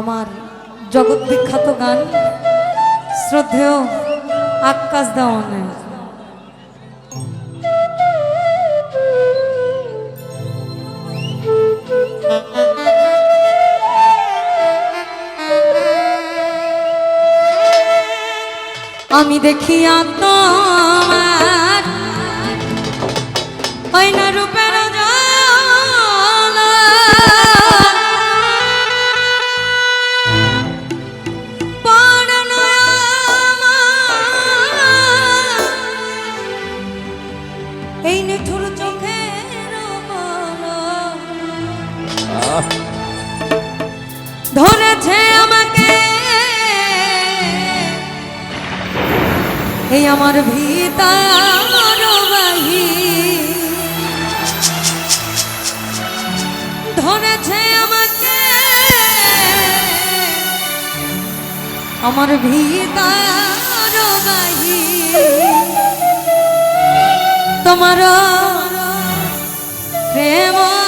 আমার জগৎ বিখ্যাত গান। শ্রদ্ধেয় আকাশ দেওয়ানের আমি দেখি আত্ম ওই না রূপে ধরেছে আমাকে। এই আমার ভিতর ধরেছে আমাকে। আমার ভিতর তোমার প্রেমা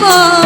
বল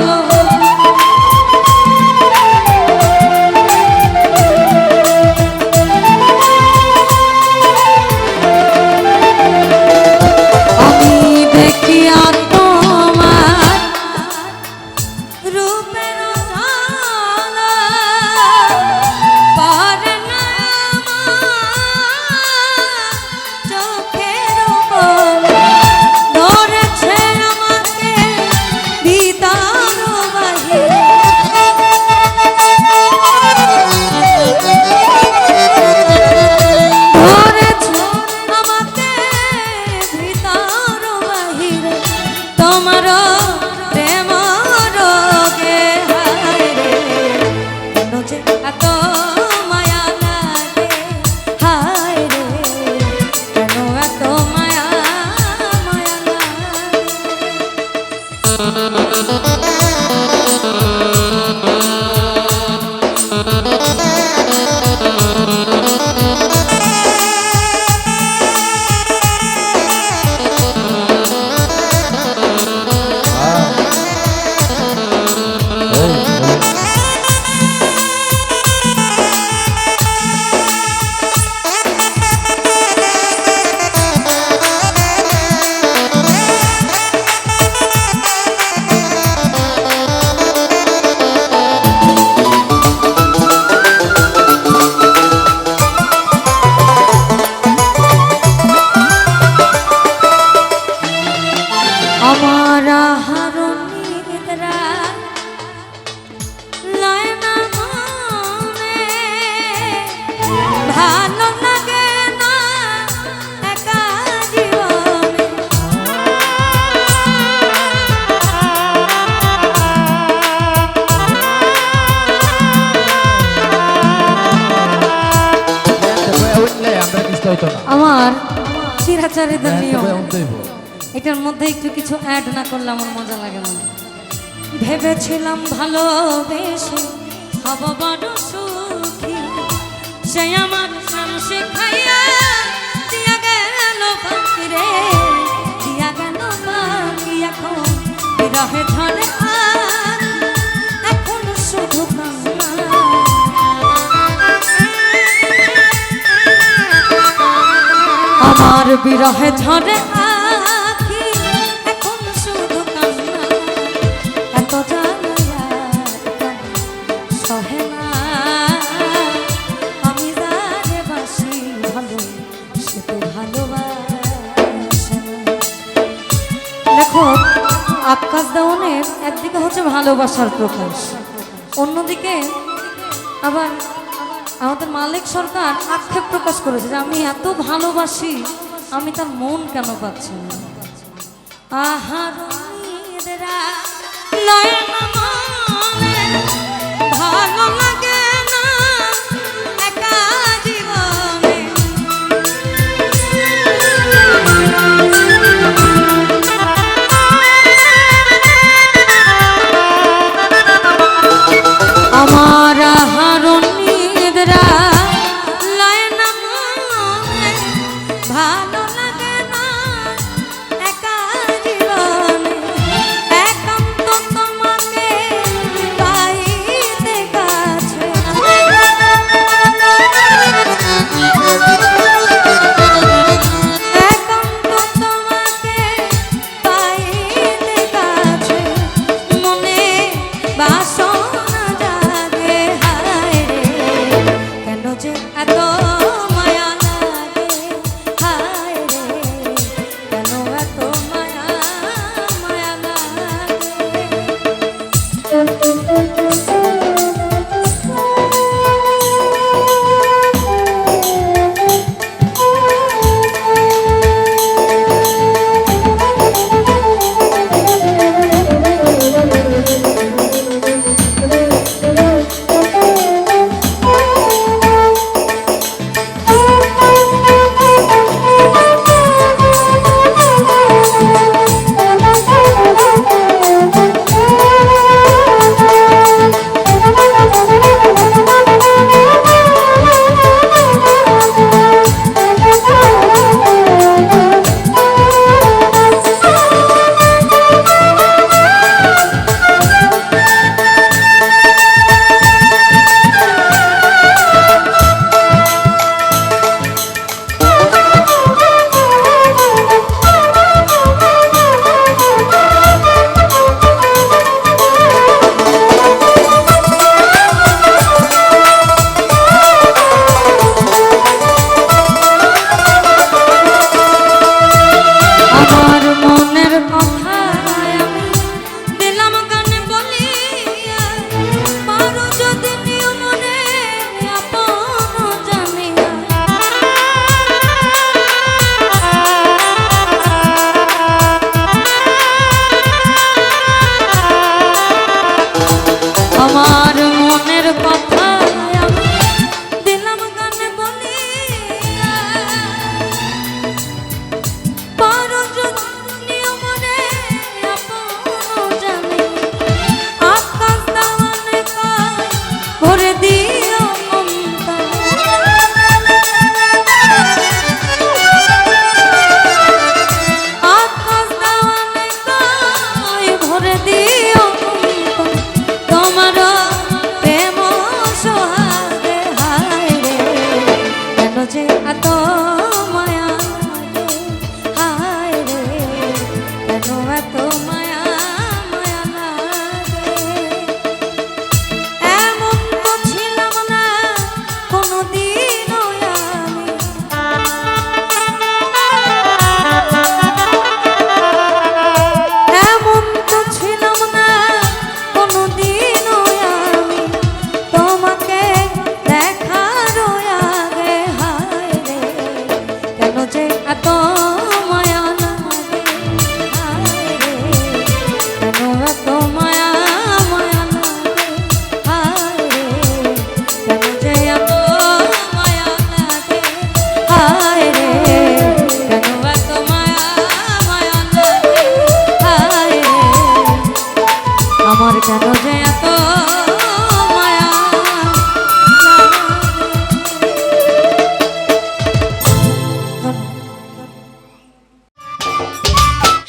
হ্যাঁ, নিয়ম এটার মধ্যে একটু কিছু অ্যাড না করলে আমার মজা লাগে না। ভেবেছিলাম ভালোবেসে হব বড় সুখী। সে আমার নাম শেখাইয়া দিয়া গেল রে দিয়া গেল বাকি এখন বিরহে ধরে আর আমার বিরহে ঝরে এখন শুধু না। আমি যারে বাসি দেখো, আকাশ দেওয়ানের একদিকে হচ্ছে ভালোবাসার প্রকাশ, অন্যদিকে আবার আমাদের মালিক সরকার আক্ষেপ প্রকাশ করেছে যে আমি এত ভালোবাসি আমি তার মন কেন পাচ্ছি না? ভালো